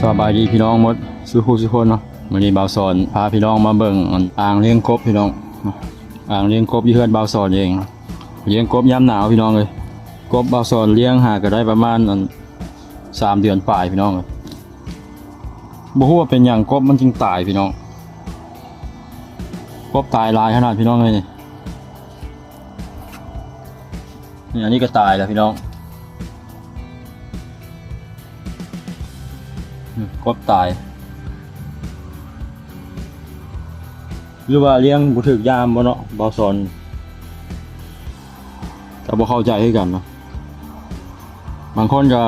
สบายดีพี่น้องหมดสุขุสุคนเนาะวันนี้บ่าวสอนพาพี่น้องมาเบิ่งอ่างเลี้ยงกบพี่น้องอ่างเลี้ยงกบที่เฮือนบ่าวสอนเอง เลี้ยงกบยามหนาวพี่น้องเลยกบบ่าวสอนเลี้ยงหาก็ได้ประมาณสามเดือนปลายพี่น้องเลยบ่ฮู้ว่าเป็นหยังกบมันจึงตายพี่น้องกบตายลายขนาดพี่น้องเลยนี่นี่อันนี้ก็ตายแล้วพี่น้อง กบตาย หรือว่าเลี้ยงบุถึกยามบ่เนาะบ่สอนก็บ่เข้าใจคือกันเนาะบางคนก็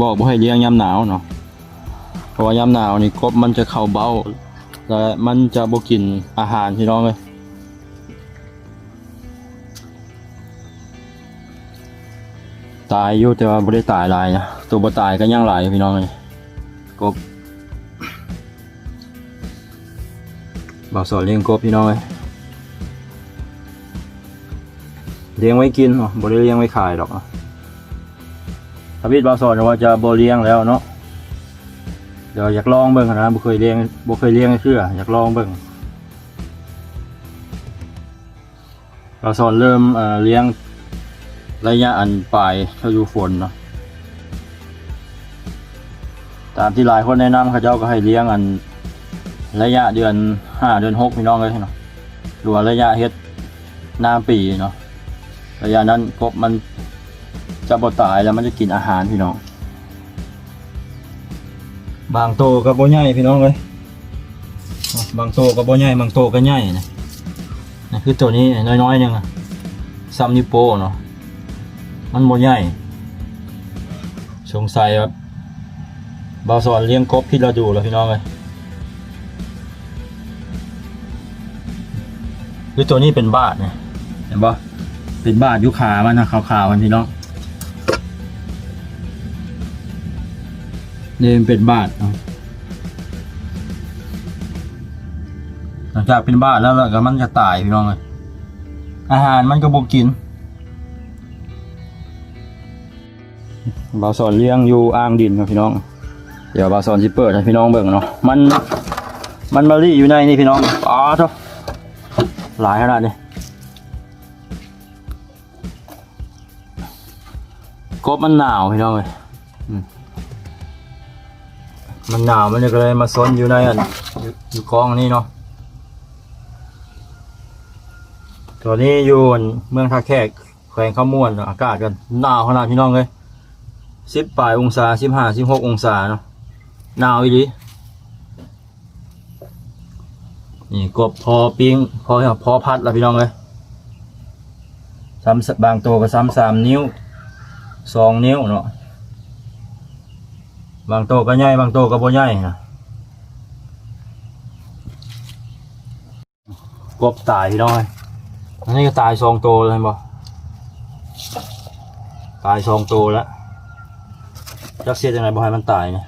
บอกบ่ให้เลี้ยงยามหนาวเนาะเพราะว่ายามหนาวนี่กบมันจะเข้าเบ้าและมันจะบ่กินอาหารพี่น้องเลยตายอยู่แต่ว่าบ่ได้ตายหลายนะตัวบ่ตายก็ยังหลายพี่น้องเลย กบบอกสอนเลี้ยงกบพี่น้องเลยเลี้ยงไว้กินบ่ได้เลี้ยงไว้ขายหรอกเนาะพระบิดบอกสอนว่าจะบ่เลี้ยงแล้วเนาะเดี๋ยวอยากลองเบิ่งนะบ่เคยเลี้ยงบ่เคยเลี้ยงเชื่ออยากลองเบิ่งบอกสอนเริ่มเลี้ยงระยะอันปลายฤดูฝนเนาะ ตามที่หลายคนแนะนำเขาเจ้าก็ให้เลี้ยงอันระยะเดือนห้าเดือนหกพี่น้องเลยเนาะหรือว่าระยะเฮ็ดหน้าปีเนาะระยะนั้นกบมันจะบ่ตายแล้วมันจะกินอาหารพี่น้อง บางโตก็บ่ใหญ่พี่น้องเลยบางโตก็บ่ใหญ่บางโตก็ใหญ่นะนี่คือตัวนี้น้อยๆหนึงอะซัมนิโปเนาะมันบ่ใหญ่สงสัยว่าบาวสอนเลี้ยงกบพิษเราดูแล้วพี่น้องเลยคือตัวนี้เป็นบาทเนี่ยเห็นปะเป็นบาทอยุขามันนะขาวๆมันพี่น้องเนี่ยมันเป็นบาทเนาะหลังจากเป็นบาทแล้วแล้วก็มันจะตายพี่น้องเลยอาหารมันก็บกินบาวสอนเลี้ยงอยู่อ่างดินครับพี่น้อง เดี๋ยวบาซอนสิเปิดให้พี่น้องเบิ่งเนาะมันมันมารีอยู่ในนี่พี่น้องอ๋อเถอะหลายขนาดนี้กบมันหนาวพี่น้องเลยมันหนาวมันก็เลยมาซนอยู่ในอันอยู่อยู่กองนี่เนาะตัวนี้อยู่เมืองท่าแขกแขวงข้าม่วนอากาศกันหนาวขนาดพี่น้องเลยสิบปลายองศาสิบห้าสิบหกองศาเนาะ หนาวอีหลีนี่กบพอปิ้งพอพอพัดแล้วพี่น้องเลยซ้ำบางตัวก็ซ้ำสามนิ้วสองนิ้วเนาะบางตัวก็ใหญ่บางตัวก็บ่ใหญ่นะกบตายพี่น้องเลยอันนี้ก็ตายสองตัวเลยเห็นบ่ตายสองตัวแล้วจักเสียจังไงบ่ให้มันตายเนี่ย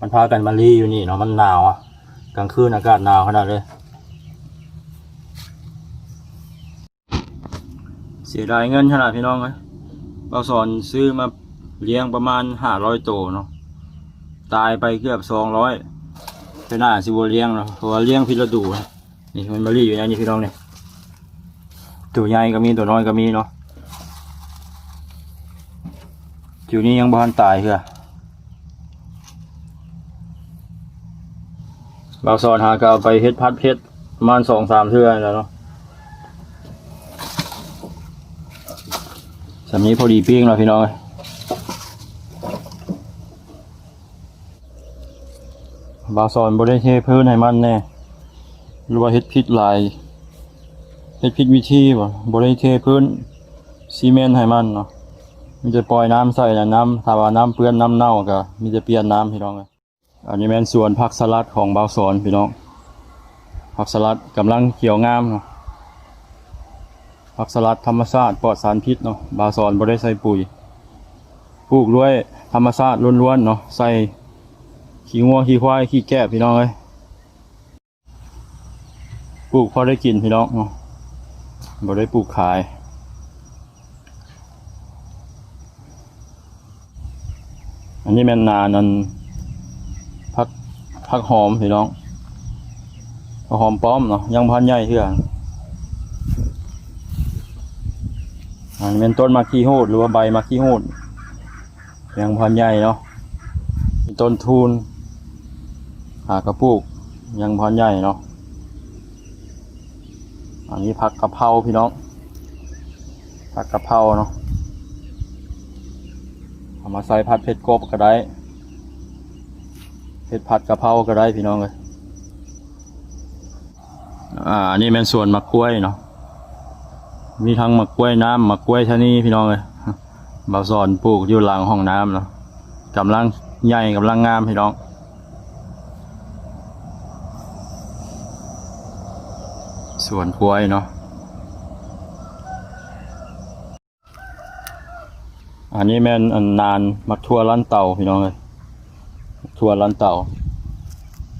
มันพากันมารีอยู่นี่เนาะมันหนาวอะกลางคืนอากาศหนาวขนาดเลยเสียดายเงินขนาดพี่น้องเลยเราสอนซื้อมาเลี้ยงประมาณห้าร้อยตัวเนาะตายไปเกือบสองร้อยเป็นหน้าสิบเลี้ยงเนาะเพราะว่าเลี้ยงพิษฤดูนะนี่มันมารีอยู่ในนี่พี่น้องเนี่ยตัวใหญ่ก็มีตัวน้อยก็มีเนาะจิ๋วนี้ยังบ้านตายเพื่อ เราสอนหากาไปเฮ็ดพัดเพชรประมาณสองสามเทื่อแล้วเนาะสำนี้พอดีปิ้งแล้วพี่น้องเอ้ยบาสอนบริเทพื้นให้มันแน่หรือว่าเฮ็ดพิษหลายเฮ็ดพิษวิธีบ่บริเทพื้นซีเมนต์ให้มันเนาะมีจะปล่อยน้ำใส่แล้วน้ำถ้าว่าน้ำเปื้อนน้ำเน่าก็มีจะเปลี่ยนน้ำพี่น้องเอ้ย อันนี้แม่นสวนผักสลัดของบาวสอนพี่น้องผักสลัดกำลังเขียวงามเนาะผักสลัดธรรมชาติปลอดสารพิษเนาะบาวสอนบ่ได้ใส่ปุ๋ยปลูกด้วยธรรมชาติล้วนๆเนาะใส่ขี้งัวขี้ควายขี้แกะพี่น้องเอ้ยปลูกพอได้กินพี่น้องเนาะบ่ได้ปลูกขายอันนี้แม่นนานอัน พักหอมพี่น้องพักหอมป้อมเนาะยังพันใหญ่เถื่ออันนี้เป็นต้นมะขี้โหดหรือว่าใบมะขี้โหดยังพันใหญ่เนาะมีต้นทูนหากระปุกยังพันใหญ่เนาะอันนี้ผักกะเพราพี่น้องผักกะเพราเนาะเอามาใส่ผัดเผ็ดกบก็ได้ เผ็ดผัดกะเพราก็ได้พี่น้องเลยอ่าอันนี้เป็นส่วนมะกล้วยเนาะมีทั้งมะกล้วยน้ำมะกล้วยชะนีพี่น้องเลยบาวสอนปลูกอยู่หลังห้องน้ำเนาะกำลังใหญ่กำลังงามพี่น้องส่วนกล้วยเนาะอันนี้แม่นอันนานมักทั่วล้านเต่าพี่น้องเลย ถั่วล้านเต่า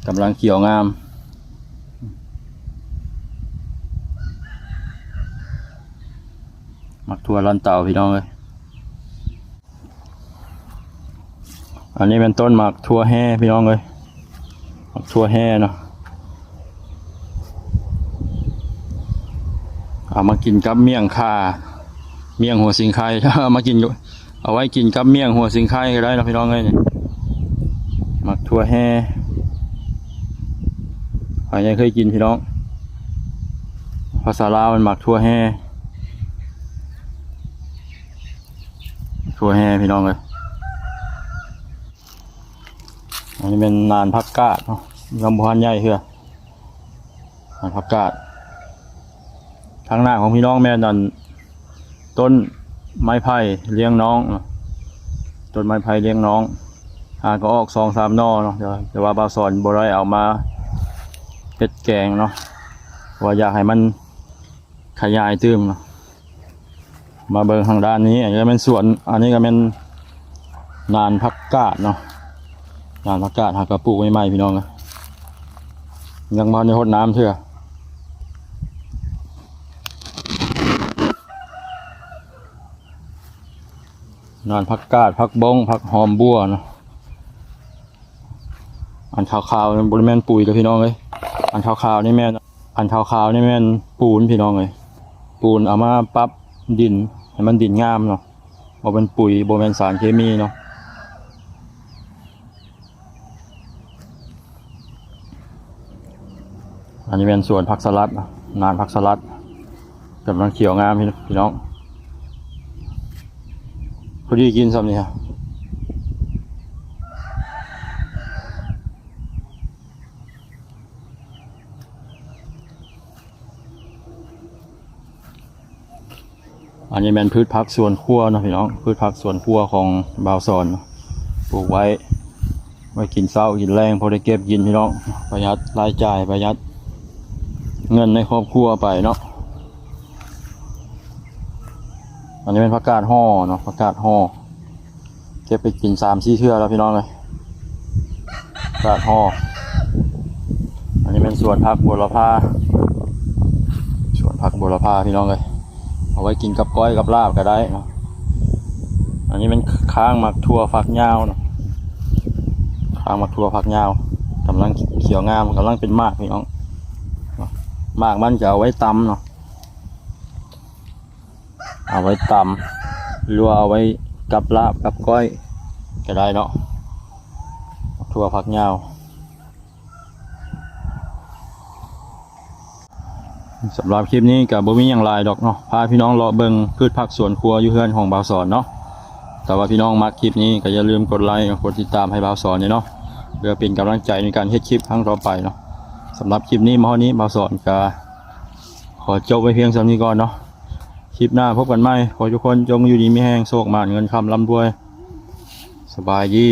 กำลังเขียวงาม มักทั่วล้านเต่าพี่น้องเลยอันนี้เป็นต้นหมักทั่วแห่พี่น้องเลยหมักทั่วแห่เนาะเอามากินกับเมี่ยงข่าเมี่ยงหัวสิงไข่เอามากินเอาไว้กินกับเมี่ยงหัวสิงไข่ก็ได้นะพี่น้องเอ้ยนี่ หมักถั่วแห่ใครยังเคยกินพี่น้อง ภาษาลาวมันหมักถั่วแห่ถั่วแห่พี่น้องเลยอันนี้เป็นนานพักกาดเนาะลำพานใหญ่เพื่อนานพักกาดทางหน้าของพี่น้องแม่นันต้นไม้ไผ่เลี้ยงน้อง ต้นไม้ไผ่เลี้ยงน้อง หาก็ออกสองสามนอเนาะเดี๋ยวแต่ว่าบาสอนบรได้เอามาเพ็ดแกงเนาะว่าอยากให้มันขยายตื้มเนาะมาเบิ่งทางด้านนี้อันนี้ก็เป็นสวน อันนี้ก็เป็นนานพักกาดเนาะนานพักกาดหากกระปุกใหม่ๆพี่น้องนะยังมาในหดน้ำเถอะนอนพักกาดพักบงพักหอมบัวเนาะ อันขาวๆนี่บริแมนปุ๋ยกับพี่น้องเลยอันขาวๆนี่แม่นอันขาวๆนี่แม่นปูนพี่น้องเลยปูนเอามาปรับดินให้มันดินงามเนาะบ่เป็นปุ๋ยบ่เป็นสารเคมีเนาะอันนี้เป็นสวนผักสลัดนานผักสลัดกำลังเขียวงามพี่น้องพอดีกินซ้ำนี่ครั อันนี้เป็นพืชพักสวนครัวเนาะพี่น้อง พืชพักสวนครัวของบาวซอนปลูกไว้ ไว้กินเศร้ากินแรงพอได้เก็บกินพี่น้อง ประหยัดรายจ่ายประหยัด เงินในครอบครัวไปเนาะ อันนี้เป็นผักกาดห่อเนาะผักกาดห่อเก็บไปกินสามสี่เทื่อแล้วพี่น้องเลยกกาดห่ออันนี้เป็นสวนผักบัวละพาสวนผักบัวละพาพี่น้องเลย เอาไว้กินกับก้อยกับลาบก็ได้เนาะอันนี้เป็นค้างหมักทั่วฝักยาวเนาะค้างหมักทั่วฝักยาวกำลังเขียวงามกำลังเป็นมากพี่น้องมากมันจะเอาไว้ตำเนาะเอาไว้ตำหรือว่าเอาไว้กับลาบกับก้อยก็ได้เนาะทั่วผักยาว สำหรับคลิปนี้กับบ่มีอย่างไรดอกเนาะพาพี่น้องเลาะเบิงพืชผักสวนครัวอยู่เฮือนของบ่าวสอนเนาะแต่ว่าพี่น้องมักคลิปนี้ก็อย่าลืมกดไลค์กดติดตามให้บ่าวสอนเนี่ยเนาะเพื่อเป็นกำลังใจในการเฮ็ดคลิปครั้งต่อไปเนาะสำหรับคลิปนี้มาเท่านี้บ่าวสอนก็ขอจบไว้เพียงสำนี้ก่อนเนาะคลิปหน้าพบกันใหม่ขอทุกคนจงอยู่ดีมีแห้งโชคมาเงินคำร่ำรวย สบายดี